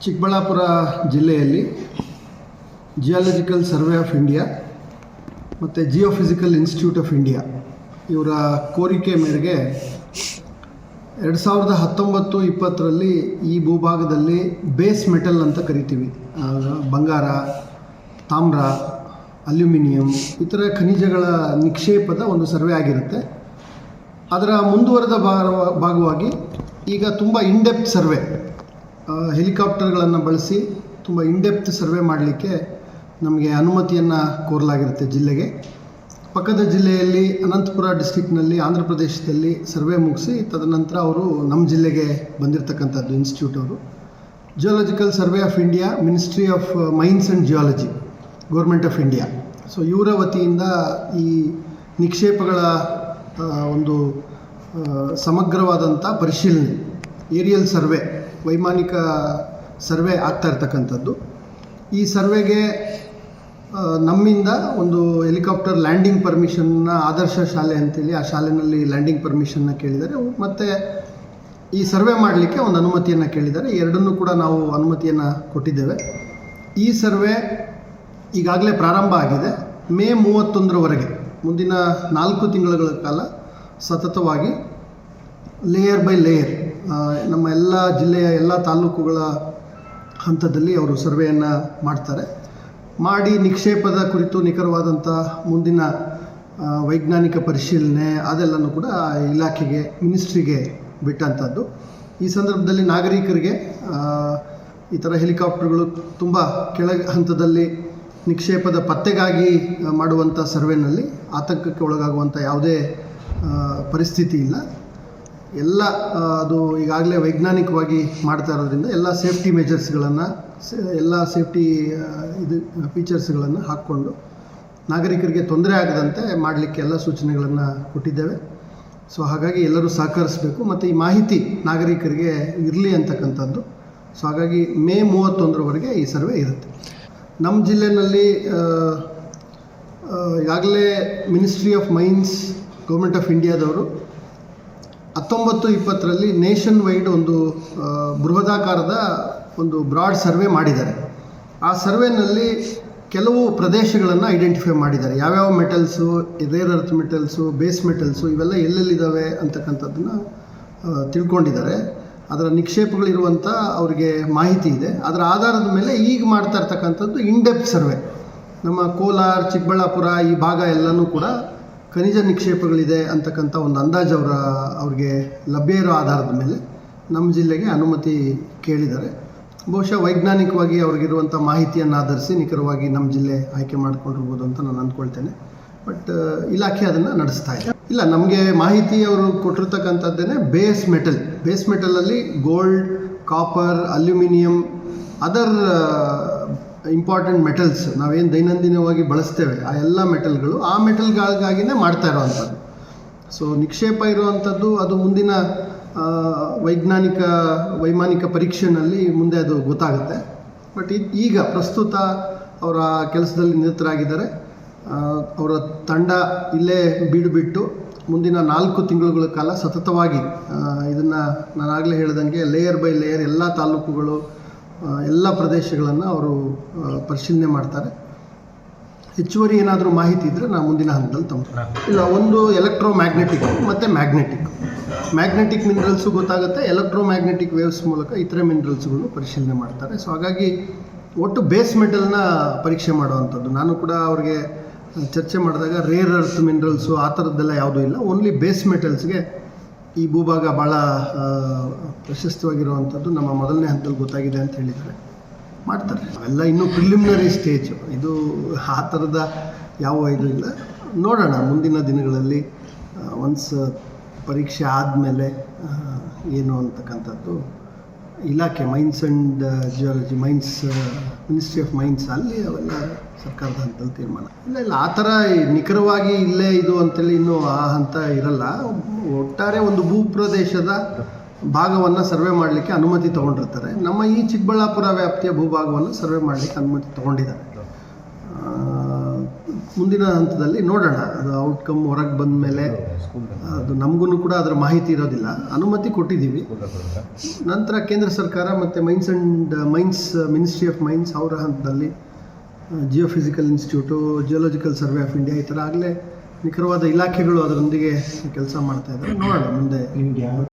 ಚಿಕ್ಕಬಳ್ಳಾಪುರ ಜಿಲ್ಲೆಯಲ್ಲಿ geological survey of India ಮತ್ತು geophysical institute of India ಇವರ ಕೋರಿಕೆ ಮೇರೆಗೆ ಎರಡು ಸಾವಿರದ ಹತ್ತೊಂಬತ್ತು ಇಪ್ಪತ್ತರಲ್ಲಿ ಈ ಭೂಭಾಗದಲ್ಲಿ ಬೇಸ್ ಮೆಟಲ್ ಅಂತ ಕರಿತೀವಿ. ಬಂಗಾರ, ತಾಮ್ರ, ಅಲ್ಯೂಮಿನಿಯಂ ಇತರ ಖನಿಜಗಳ ನಿಕ್ಷೇಪದ ಒಂದು ಸರ್ವೆ ಆಗಿರುತ್ತೆ. ಅದರ ಮುಂದುವರೆದ ಭಾಗ- ಭಾಗವಾಗಿ ಈಗ ತುಂಬ ಇನ್ಡೆಪ್ತ್ ಸರ್ವೆ ಹೆಲಿಕಾಪ್ಟರ್ಗಳನ್ನು ಬಳಸಿ ತುಂಬ ಇನ್ಡೆಪ್ತ್ ಸರ್ವೆ ಮಾಡಲಿಕ್ಕೆ ನಮಗೆ ಅನುಮತಿಯನ್ನು ಕೋರಲಾಗಿರುತ್ತೆ ಜಿಲ್ಲೆಗೆ. ಪಕ್ಕದ ಜಿಲ್ಲೆಯಲ್ಲಿ ಅನಂತಪುರ ಡಿಸ್ಟಿಕ್ನಲ್ಲಿ ಆಂಧ್ರ ಪ್ರದೇಶದಲ್ಲಿ ಸರ್ವೆ ಮುಗಿಸಿ ತದನಂತರ ಅವರು ನಮ್ಮ ಜಿಲ್ಲೆಗೆ ಬಂದಿರತಕ್ಕಂಥದ್ದು ಇನ್ಸ್ಟಿಟ್ಯೂಟ್ ಅವರು. Geological survey of India ministry of mines and geology government of India so ಇವರ ವತಿಯಿಂದ ಈ ನಿಕ್ಷೇಪಗಳ ಒಂದು ಸಮಗ್ರವಾದಂಥ ಪರಿಶೀಲನೆ ಏರಿಯಲ್ ಸರ್ವೆ ವೈಮಾನಿಕ ಸರ್ವೆ ಆಗ್ತಾ ಇರ್ತಕ್ಕಂಥದ್ದು. ಈ ಸರ್ವೆಗೆ ನಮ್ಮಿಂದ ಒಂದು ಹೆಲಿಕಾಪ್ಟರ್ ಲ್ಯಾಂಡಿಂಗ್ ಪರ್ಮಿಷನ್ನ ಆದರ್ಶ ಶಾಲೆ ಅಂತೇಳಿ ಆ ಶಾಲೆಯಲ್ಲಿ ಲ್ಯಾಂಡಿಂಗ್ ಪರ್ಮಿಷನ್ನ ಕೇಳಿದ್ದಾರೆ. ಮತ್ತು ಈ ಸರ್ವೆ ಮಾಡಲಿಕ್ಕೆ ಒಂದು ಅನುಮತಿಯನ್ನು ಕೇಳಿದ್ದಾರೆ. ಎರಡನ್ನೂ ಕೂಡ ನಾವು ಅನುಮತಿಯನ್ನು ಕೊಟ್ಟಿದ್ದೇವೆ. ಈ ಸರ್ವೆ ಈಗಾಗಲೇ ಪ್ರಾರಂಭ ಆಗಿದೆ. ಮೇ ಮೂವತ್ತೊಂದರವರೆಗೆ, ಮುಂದಿನ ನಾಲ್ಕು ತಿಂಗಳ ಕಾಲ ಸತತವಾಗಿ, ಲೇಯರ್ ಬೈ ಲೇಯರ್ ನಮ್ಮ ಎಲ್ಲ ಜಿಲ್ಲೆಯ ಎಲ್ಲ ತಾಲೂಕುಗಳ ಹಂತದಲ್ಲಿ ಅವರು ಸರ್ವೆಯನ್ನು ಮಾಡ್ತಾರೆ. ಮಾಡಿ ನಿಕ್ಷೇಪದ ಕುರಿತು ನಿಖರವಾದಂಥ ಮುಂದಿನ ವೈಜ್ಞಾನಿಕ ಪರಿಶೀಲನೆ ಅದೆಲ್ಲನೂ ಕೂಡ ಇಲಾಖೆಗೆ, ಮಿನಿಸ್ಟ್ರಿಗೆ ಬಿಟ್ಟಂಥದ್ದು ಈ ಸಂದರ್ಭದಲ್ಲಿ ನಾಗರಿಕರಿಗೆ ಈ ಥರ ಹೆಲಿಕಾಪ್ಟರ್ಗಳು ತುಂಬ ಕೆಳ ಹಂತದಲ್ಲಿ ನಿಕ್ಷೇಪದ ಪತ್ತೆಗಾಗಿ ಮಾಡುವಂಥ ಸರ್ವೆನಲ್ಲಿ ಆತಂಕಕ್ಕೆ ಒಳಗಾಗುವಂಥ ಯಾವುದೇ ಪರಿಸ್ಥಿತಿ ಇಲ್ಲ. ಎಲ್ಲ ಅದು ಈಗಾಗಲೇ ವೈಜ್ಞಾನಿಕವಾಗಿ ಮಾಡ್ತಾ ಇರೋದ್ರಿಂದ ಎಲ್ಲ ಸೇಫ್ಟಿ ಮೆಜರ್ಸ್ಗಳನ್ನು ಎಲ್ಲ ಸೇಫ್ಟಿ ಇದು, ಫೀಚರ್ಸ್ಗಳನ್ನು ಹಾಕ್ಕೊಂಡು ನಾಗರಿಕರಿಗೆ ತೊಂದರೆ ಆಗದಂತೆ ಮಾಡಲಿಕ್ಕೆ ಎಲ್ಲ ಸೂಚನೆಗಳನ್ನು ಕೊಟ್ಟಿದ್ದೇವೆ. ಸೊ, ಹಾಗಾಗಿ ಎಲ್ಲರೂ ಸಹಕರಿಸಬೇಕು. ಮತ್ತು ಈ ಮಾಹಿತಿ ನಾಗರಿಕರಿಗೆ ಇರಲಿ ಅಂತಕ್ಕಂಥದ್ದು. ಸೊ, ಹಾಗಾಗಿ ಮೇ ಮೂವತ್ತೊಂದರವರೆಗೆ ಈ ಸರ್ವೆ ಇರುತ್ತೆ. ನಮ್ಮ ಜಿಲ್ಲೆಯಲ್ಲಿ ಈಗಾಗಲೇ ministry of mines government of ಇಂಡಿಯಾದವರು ಹತ್ತೊಂಬತ್ತು ಇಪ್ಪತ್ತರಲ್ಲಿ ನೇಷನ್ ವೈಡ್ ಒಂದು ಬೃಹದಾಕಾರದ ಒಂದು ಬ್ರಾಡ್ ಸರ್ವೆ ಮಾಡಿದ್ದಾರೆ. ಆ ಸರ್ವೆನಲ್ಲಿ ಕೆಲವು ಪ್ರದೇಶಗಳನ್ನು ಐಡೆಂಟಿಫೈ ಮಾಡಿದ್ದಾರೆ. ಯಾವ್ಯಾವ metals, rare earth metals, base metals ಇವೆಲ್ಲ ಎಲ್ಲೆಲ್ಲಿದ್ದಾವೆ ಅಂತಕ್ಕಂಥದ್ದನ್ನು ತಿಳ್ಕೊಂಡಿದ್ದಾರೆ. ಅದರ ನಿಕ್ಷೇಪಗಳಿರುವಂಥ ಅವರಿಗೆ ಮಾಹಿತಿ ಇದೆ. ಅದರ ಆಧಾರದ ಮೇಲೆ ಈಗ ಮಾಡ್ತಾ ಇರ್ತಕ್ಕಂಥದ್ದು ಇನ್ಡೆಪ್ ಸರ್ವೆ. ನಮ್ಮ ಕೋಲಾರ, ಚಿಕ್ಕಬಳ್ಳಾಪುರ ಈ ಭಾಗ ಎಲ್ಲನೂ ಕೂಡ ಖನಿಜ ನಿಕ್ಷೇಪಗಳಿದೆ ಅಂತಕ್ಕಂಥ ಒಂದು ಅಂದಾಜು ಅವರ, ಅವ್ರಿಗೆ ಲಭ್ಯ ಇರೋ ಆಧಾರದ ಮೇಲೆ ನಮ್ಮ ಜಿಲ್ಲೆಗೆ ಅನುಮತಿ ಕೇಳಿದ್ದಾರೆ. ಬಹುಶಃ ವೈಜ್ಞಾನಿಕವಾಗಿ ಅವ್ರಿಗಿರುವಂಥ ಮಾಹಿತಿಯನ್ನು ಆಧರಿಸಿ ನಿಖರವಾಗಿ ನಮ್ಮ ಜಿಲ್ಲೆ ಆಯ್ಕೆ ಮಾಡಿಕೊಂಡಿರ್ಬೋದು ಅಂತ ನಾನು ಅಂದ್ಕೊಳ್ತೇನೆ. ಬಟ್, ಇಲಾಖೆ ಅದನ್ನು ನಡೆಸ್ತಾ ಇದೆ. ಇಲ್ಲ, ನಮಗೆ ಮಾಹಿತಿ ಅವರು ಕೊಟ್ಟಿರ್ತಕ್ಕಂಥದ್ದೇನೆ base metal. Base ಮೆಟಲಲ್ಲಿ gold, copper, aluminium, other important metals ನಾವೇನು ದೈನಂದಿನವಾಗಿ ಬಳಸ್ತೇವೆ, ಆ ಎಲ್ಲ ಮೆಟಲ್ಗಳು ಆ ಮೆಟಲ್ಗಳಿಗಾಗಿನೇ ಮಾಡ್ತಾ ಇರೋವಂಥದ್ದು. ಸೊ ನಿಕ್ಷೇಪ ಇರುವಂಥದ್ದು ಅದು ಮುಂದಿನ ವೈಜ್ಞಾನಿಕ, ವೈಮಾನಿಕ ಪರೀಕ್ಷೆನಲ್ಲಿ ಮುಂದೆ ಅದು ಗೊತ್ತಾಗುತ್ತೆ. ಬಟ್ ಈಗ ಪ್ರಸ್ತುತ ಅವರ ಕೆಲಸದಲ್ಲಿ ನಿರತರಾಗಿದ್ದಾರೆ. ಅವರ ತಂಡ ಇಲ್ಲೇ ಬೀಡು ಬಿಟ್ಟು ಮುಂದಿನ ನಾಲ್ಕು ತಿಂಗಳುಗಳ ಕಾಲ ಸತತವಾಗಿ ಇದನ್ನು ನಾನಾಗಲೇ ಹೇಳ್ದಂಗೆ ಲೇಯರ್ ಬೈ ಲೇಯರ್ ಎಲ್ಲ ತಾಲೂಕುಗಳು ಎಲ್ಲ ಪ್ರದೇಶಗಳನ್ನು ಅವರು ಪರಿಶೀಲನೆ ಮಾಡ್ತಾರೆ. ಹೆಚ್ಚುವರಿ ಏನಾದರೂ ಮಾಹಿತಿ ಇದ್ದರೆ ನಾನು ಮುಂದಿನ ಹಂತದಲ್ಲಿ ತಮ್ಮ ಇಲ್ಲ ಒಂದು ಎಲೆಕ್ಟ್ರೋ ಮ್ಯಾಗ್ನೆಟಿಕ್ ಮತ್ತು ಮ್ಯಾಗ್ನೆಟಿಕ್ ಮ್ಯಾಗ್ನೆಟಿಕ್ ಮಿನರಲ್ಸು ಗೊತ್ತಾಗುತ್ತೆ. ಎಲೆಕ್ಟ್ರೋ ಮ್ಯಾಗ್ನೆಟಿಕ್ ವೇವ್ಸ್ ಮೂಲಕ ಇತರೆ ಮಿನರಲ್ಸ್ಗಳನ್ನು ಪರಿಶೀಲನೆ ಮಾಡ್ತಾರೆ. ಸೊ ಹಾಗಾಗಿ ಒಟ್ಟು ಬೇಸ್ ಮೆಟಲ್ನ ಪರೀಕ್ಷೆ ಮಾಡುವಂಥದ್ದು. ನಾನು ಕೂಡ ಅವ್ರಿಗೆ ಚರ್ಚೆ ಮಾಡಿದಾಗ ರೇರ್ ಅರ್ತ್ ಮಿನರಲ್ಸು ಆ ಥರದ್ದೆಲ್ಲ ಯಾವುದೂ ಇಲ್ಲ. ಓನ್ಲಿ ಬೇಸ್ ಮೆಟಲ್ಸ್ಗೆ ಈ ಭೂಭಾಗ ಭಾಳ ಪ್ರಶಸ್ತವಾಗಿರುವಂಥದ್ದು ನಮ್ಮ ಮೊದಲನೇ ಹಂತದಲ್ಲಿ ಗೊತ್ತಾಗಿದೆ ಅಂತ ಹೇಳಿದ್ದಾರೆ. ಮಾಡ್ತಾರೆ. ಅವೆಲ್ಲ ಇನ್ನೂ ಪ್ರಿಲಿಮಿನರಿ ಸ್ಟೇಜ್ ಇದು ಆ ಥರದ ಯಾವ ಇದು ಇಲ್ಲ. ನೋಡೋಣ ಮುಂದಿನ ದಿನಗಳಲ್ಲಿ ಒನ್ಸ್ ಪರೀಕ್ಷೆ ಆದಮೇಲೆ ಏನು ಅಂತಕ್ಕಂಥದ್ದು ಇಲಾಖೆ mines and geology mines ministry of mines ಅಲ್ಲಿ ಅವೆಲ್ಲ ಸರ್ಕಾರದ ಹಂತದಲ್ಲಿ ತೀರ್ಮಾನ. ಇಲ್ಲ ಇಲ್ಲ, ಆ ಥರ ನಿಖರವಾಗಿ ಇಲ್ಲೇ ಇದು ಅಂತೇಳಿ ಇನ್ನೂ ಆ ಹಂತ ಇರಲ್ಲ. ಒಟ್ಟಾರೆ ಒಂದು ಭೂಪ್ರದೇಶದ ಭಾಗವನ್ನು ಸರ್ವೆ ಮಾಡಲಿಕ್ಕೆ ಅನುಮತಿ ತೊಗೊಂಡಿರ್ತಾರೆ. ನಮ್ಮ ಈ ಚಿಕ್ಕಬಳ್ಳಾಪುರ ವ್ಯಾಪ್ತಿಯ ಭೂಭಾಗವನ್ನು ಸರ್ವೆ ಮಾಡಲಿಕ್ಕೆ ಅನುಮತಿ ತೊಗೊಂಡಿದ್ದಾರೆ. ಮುಂದಿನ ಹಂತದಲ್ಲಿ ನೋಡೋಣ. ಅದು ಔಟ್ಕಮ್ ಹೊರಗೆ ಬಂದ ಮೇಲೆ ಅದು ನಮಗೂ ಕೂಡ ಅದರ ಮಾಹಿತಿ ಇರೋದಿಲ್ಲ. ಅನುಮತಿ ಕೊಟ್ಟಿದ್ದೀವಿ. ನಂತರ ಕೇಂದ್ರ ಸರ್ಕಾರ ಮತ್ತು mines and mines ministry of mines ಅವರ ಹಂತದಲ್ಲಿ geophysical institute geological survey of India ಈ ಥರ ಆಗಲೇ ನಿಖರವಾದ ಇಲಾಖೆಗಳು ಅದರೊಂದಿಗೆ ಕೆಲಸ ಮಾಡ್ತಾ ಇದ್ದಾರೆ. ನೋಡೋಣ ಮುಂದೆ. ಯಾವ